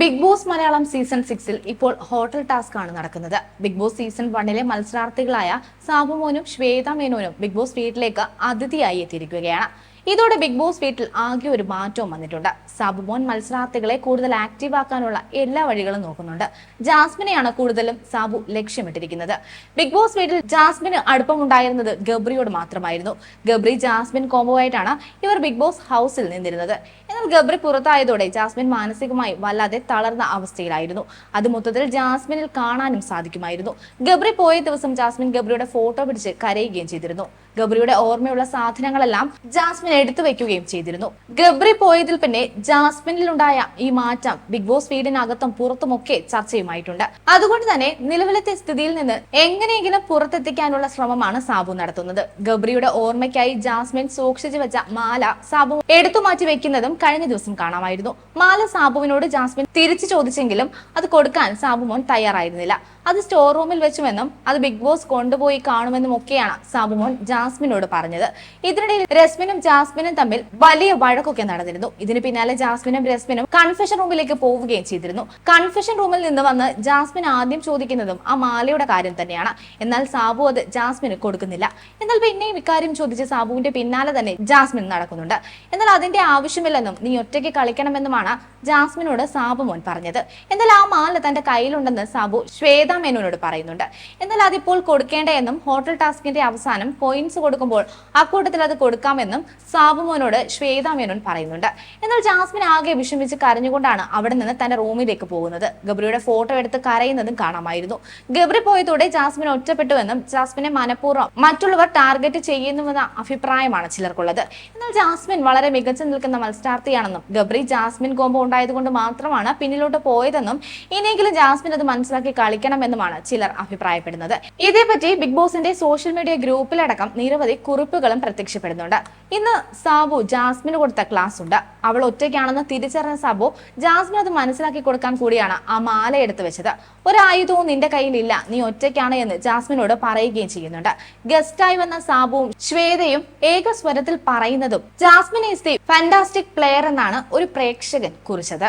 Big boss Malayalam season സിക്സിൽ ഇപ്പോൾ hotel task ആണ് നടക്കുന്നത്. ബിഗ് ബോസ് സീസൺ വണ്ണിലെ മത്സരാർത്ഥികളായ സാബുമോനും ശ്വേത മേനോനും ബിഗ് ബോസ് വീട്ടിലേക്ക് അതിഥിയായി എത്തിയിരിക്കുകയാണ്. ഇതോടെ ബിഗ് ബോസ് വീട്ടിൽ ആകെ ഒരു മാറ്റവും വന്നിട്ടുണ്ട്. സബുമോൻ മത്സരാർത്ഥികളെ കൂടുതൽ ആക്റ്റീവ് ആക്കാനുള്ള എല്ലാ വഴികളും നോക്കുന്നുണ്ട്. ജാസ്മിനെയാണ് കൂടുതലും സാബു ലക്ഷ്യമിട്ടിരിക്കുന്നത്. ബിഗ് ബോസ് വീട്ടിൽ ജാസ്മിന് അടുപ്പമുണ്ടായിരുന്നത് ഗബ്രിയോട് മാത്രമായിരുന്നു. ഗബ്രി ജാസ്മിൻ കോംബോ ആയിട്ടാണ് ഇവർ ബിഗ് ബോസ് ഹൗസിൽ നിന്നിരുന്നത്. എന്നാൽ ഗബ്രി പുറത്തായതോടെ ജാസ്മിൻ മാനസികമായി വല്ലാതെ തളർന്ന അവസ്ഥയിലായിരുന്നു. അത് മൊത്തത്തിൽ ജാസ്മിനിൽ കാണാനും സാധിക്കുമായിരുന്നു. ഗബ്രി പോയ ദിവസം ജാസ്മിൻ ഗബ്രിയുടെ ഫോട്ടോ പിടിച്ച് കരയുകയും ചെയ്തിരുന്നു. ഗബ്രിയുടെ ഓർമ്മയുള്ള സാധനങ്ങളെല്ലാം ജാസ്മിൻ എടുത്തു വെക്കുകയും ചെയ്തിരുന്നു. ഗബ്രി പോയതിൽ പിന്നെ ജാസ്മിനിലുണ്ടായ ഈ മാറ്റം ബിഗ് ബോസ് വീടിനകത്തും പുറത്തുമൊക്കെ ചർച്ചയുമായിട്ടുണ്ട്. അതുകൊണ്ട് തന്നെ നിലവിലത്തെ സ്ഥിതിയിൽ നിന്ന് എങ്ങനെയെങ്കിലും പുറത്തെത്തിക്കാനുള്ള ശ്രമമാണ് സാബു നടത്തുന്നത്. ഗബ്രിയുടെ ഓർമ്മയ്ക്കായി ജാസ്മിൻ സൂക്ഷിച്ചു വെച്ച മാല സാബു എടുത്തു മാറ്റി വെക്കുന്നതും കഴിഞ്ഞ ദിവസം കാണാമായിരുന്നു. മാല സാബുവിനോട് ജാസ്മിൻ തിരിച്ചു ചോദിച്ചെങ്കിലും അത് കൊടുക്കാൻ സാബു മോൻ തയ്യാറായിരുന്നില്ല. അത് സ്റ്റോർ റൂമിൽ വെച്ചുമെന്നും അത് ബിഗ് ബോസ് കൊണ്ടുപോയി കാണുമെന്നും ഒക്കെയാണ് സാബുമോൻ ജാസ്മിനോട് പറഞ്ഞത്. ഇതിനിടയിൽ രസ്മിനും ജാസ്മിനും തമ്മിൽ വലിയ വഴക്കൊക്കെ നടന്നിരുന്നു. ഇതിന് പിന്നാലെ ജാസ്മിനും രസ്മിനും കൺഫെഷൻ റൂമിലേക്ക് പോവുകയും ചെയ്തിരുന്നു. കൺഫെഷൻ റൂമിൽ നിന്ന് വന്ന് ജാസ്മിൻ ആദ്യം ചോദിക്കുന്നതും ആ മാലയുടെ കാര്യം തന്നെയാണ്. എന്നാൽ സാബു അത് ജാസ്മിന് കൊടുക്കുന്നില്ല. എന്നാൽ പിന്നെയും ഇക്കാര്യം ചോദിച്ച് സാബുവിന്റെ പിന്നാലെ തന്നെ ജാസ്മിൻ നടക്കുന്നുണ്ട്. എന്നാൽ അതിന്റെ ആവശ്യമില്ലെന്നും നീ ഒറ്റയ്ക്ക് കളിക്കണമെന്നുമാണ് ജാസ്മിനോട് സാബുമോൻ പറഞ്ഞത്. എന്നാൽ ആ മാല തന്റെ കയ്യിലുണ്ടെന്ന് സാബു ശ്വേത മേനോനോട് പറയുന്നുണ്ട്. എന്നാൽ അതിപ്പോൾ കൊടുക്കേണ്ട എന്നും ഹോട്ടൽ ടാസ്കിന്റെ അവസാനം കോയിൻസ് കൊടുക്കുമ്പോൾ അക്കൂട്ടത്തിൽ അത് കൊടുക്കാമെന്നും സാബുമോനോട് ശ്വേത മേനോൻ പറയുന്നുണ്ട്. എന്നാൽ ജാസ്മിൻ ആകെ വിഷമിച്ച് കരഞ്ഞുകൊണ്ടാണ് അവിടെ നിന്ന് തന്റെ റൂമിലേക്ക് പോകുന്നത്. ഗബ്രിയുടെ ഫോട്ടോ എടുത്ത് കരയുന്നതും കാണാമായിരുന്നു. ഗബ്രി പോയതോടെ ജാസ്മിൻ ഒറ്റപ്പെട്ടുവെന്നും ജാസ്മിനെ മനഃപൂർവം മറ്റുള്ളവർ ടാർഗറ്റ് ചെയ്യുന്നുവെന്ന അഭിപ്രായമാണ് ചിലർക്കുള്ളത്. എന്നാൽ ജാസ്മിൻ വളരെ മികച്ചു നിൽക്കുന്ന മത്സരാർത്ഥിയാണെന്നും ഗബ്രി ജാസ്മിൻ കോമ്പോ ഉണ്ടായതുകൊണ്ട് മാത്രമാണ് പിന്നിലോട്ട് പോയതെന്നും ഇനിയെങ്കിലും ജാസ്മിൻ അത് മനസ്സിലാക്കി കളിക്കണമെന്നുമാണ് ചിലർ അഭിപ്രായപ്പെടുന്നത്. ഇതേപറ്റി ബിഗ് ബോസിന്റെ സോഷ്യൽ മീഡിയ ഗ്രൂപ്പിലടക്കം നിരവധി കുറിപ്പുകളും പ്രത്യക്ഷപ്പെടുന്നുണ്ട്. ഇന്ന് സാബു ജാസ്മിന് കൊടുത്ത ക്ലാസ് ഉണ്ട്. അവൾ ഒറ്റയ്ക്കാണെന്ന് തിരിച്ചറിഞ്ഞ സാബു ജാസ്മിൻ അത് മനസ്സിലാക്കി കൊടുക്കാൻ കൂടിയാണ് ആ മാല എടുത്തു വെച്ചത്. ഒരായുധവും നിന്റെ കയ്യിലില്ല. നീ ഒറ്റയ്ക്കാണ് എന്ന് ജാസ്മിനോട് പറയുകയും ചെയ്യുന്നുണ്ട്. ഗസ്റ്റായി വന്ന സാബുവും ശ്വേതയും ഏക സ്വരത്തിൽ പറയുന്നതും Jasmine is the fantastic player എന്നാണ് ഒരു പ്രേക്ഷകൻ കുറിച്ചത്.